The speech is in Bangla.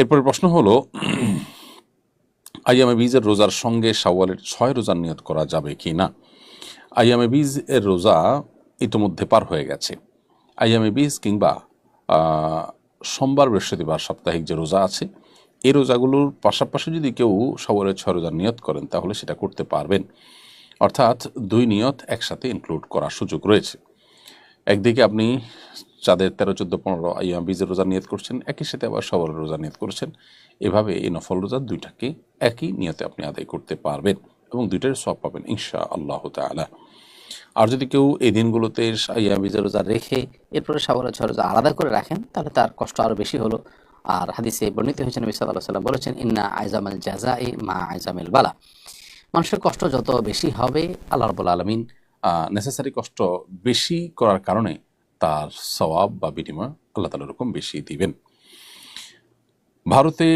এরপরে প্রশ্ন হলো, আইয়ামে বীজের রোজার সঙ্গে শাওয়ালের ছয় রোজার নিয়ত করা যাবে কি না? আইয়ামে বীজ এর রোজা ইতোমধ্যে পার হয়ে গেছে। আইয়ামে বীজ কিংবা সোমবার বৃহস্পতিবার সাপ্তাহিক যে রোজা আছে এই রোজাগুলোর পাশাপাশি যদি কেউ শাওয়ালের ছয় রোজার নিয়ত করেন, তাহলে সেটা করতে পারবেন। অর্থাৎ দুই নিয়ত একসাথে ইনক্লুড করার সুযোগ রয়েছে। একদিকে আপনি চাঁদের তেরো, চোদ্দ, পনেরো আইয়াম বীজের রোজা নিয়ত করছেন, একই সাথে আবার সবরের রোজা নিয়ত করছেন। এভাবে এই নফল রোজা দুইটাকে একই নিয়তে আপনি আদায় করতে পারবেন এবং দুইটার সব পাবেন ইনশা আল্লাহ তালা আর যদি কেউ এই দিনগুলোতে আইয়াম বীজের রোজা রেখে এরপরে সাবরের ছয় রোজা আলাদা করে রাখেন, তাহলে তার কষ্ট আরও বেশি হলো। আর হাদিসে বর্ণিত হয়েছে, নবী সাল্লাহ সাল্লাম বলেছেন, ইন্না আইজামাল জাজা এ মা আইজামিল বালা মানুষের কষ্ট যত বেশি হবে, আল্লাহ রবুল আলমিন নেসেসারি কষ্ট বেশি করার কারণে তার সওয়াব বা বিনিময় আল্লাহ তালা রকম বেশি দিবেন। ভারতে